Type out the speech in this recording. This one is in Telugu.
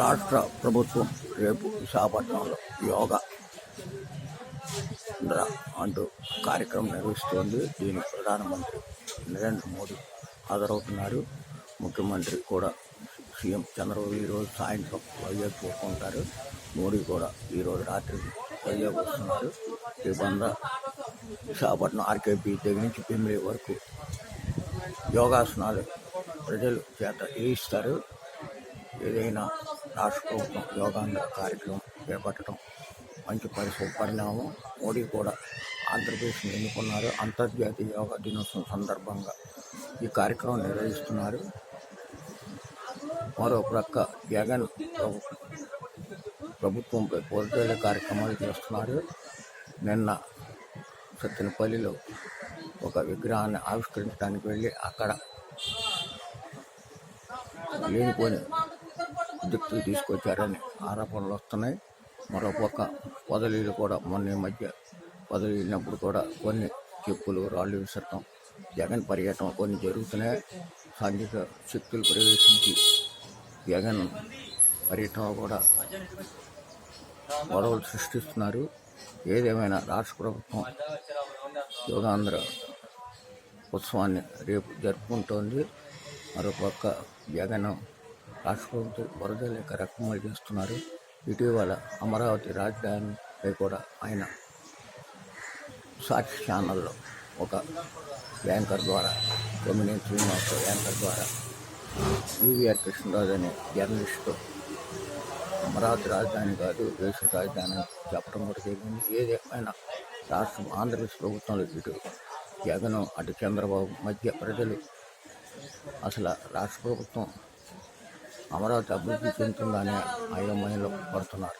రాష్ట్ర ప్రభుత్వం రేపు విశాఖపట్నంలో యోగా అంటూ కార్యక్రమం నిర్వహిస్తోంది. దీనికి ప్రధానమంత్రి నరేంద్ర మోదీ హాజరవుతున్నారు. ముఖ్యమంత్రి కూడా సీఎం చంద్రబాబు ఈరోజు సాయంత్రం వైజాగ్ చేరుకుంటారు. మోడీ కూడా ఈరోజు రాత్రి వైజాగ్ వస్తున్నారు. ఈ బంద విశాఖపట్నం ఆర్కేపీ దగ్గర నుంచి పిమ్లీ వరకు యోగాసనాలు ప్రజలు చేత చేయిస్తారు ఏదైనా రాష్ట్ర యోగాంధ్ర కార్యక్రమం చేపట్టడం మంచి పరిస్థితి పరిణామం. మోడీ కూడా ఆంధ్రప్రదేశ్ని ఎన్నుకున్నారు. అంతర్జాతీయ యోగా దినోత్సవం సందర్భంగా ఈ కార్యక్రమం నిర్వహిస్తున్నారు. మరో ప్రక్క జగన్ ప్రభుత్వంపై పోరాటాల కార్యక్రమాలు చేస్తున్నారు. నిన్న సత్తెనపల్లిలో ఒక విగ్రహాన్ని ఆవిష్కరించడానికి వెళ్ళి అక్కడ లేనిపోని దిక్కులు తీసుకొచ్చారని ఆరోపణలు వస్తున్నాయి. మరోపక్క పొదలీలు కూడా మొన్న ఈ మధ్య పొదలినప్పుడు కూడా కొన్ని చెప్పులు రాళ్ళు విసరటం జగన్ పర్యటన కొన్ని జరుగుతున్నాయి. సాంఘిక శక్తులు ప్రవేశించి జగన్ పర్యటన కూడా గొడవలు సృష్టిస్తున్నారు. ఏదేమైనా రాష్ట్ర ప్రభుత్వం యోగాంధ్ర ఉత్సవాన్ని రేపు జరుపుకుంటోంది. మరోపక్క జగన్ రాష్ట్ర ప్రభుత్వం వరద లేక చేస్తున్నారు ఇటీవల అమరావతి రాజధానిపై కూడా ఆయన సాక్షి ఛానల్లో ఒక యాంకర్ ద్వారా కొమ్మినేని శ్రీనివాస యాంకర్ ద్వారా యూవీఆర్ కృష్ణరాజు అనే జర్నలిస్టు అమరావతి రాజధాని కాదు దేశ రాజధాని చెప్పడం కూడా జరిగింది. ఏదేమైనా రాష్ట్రం ఆంధ్రప్రదేశ్ ప్రభుత్వంలో ఇటు జగన్ అటు చంద్రబాబు మధ్య ప్రజలు అసలు రాష్ట్ర ప్రభుత్వం అమరావతి అభివృద్ధి చెందుతుందనే అయోమయంలో పడుతున్నారు.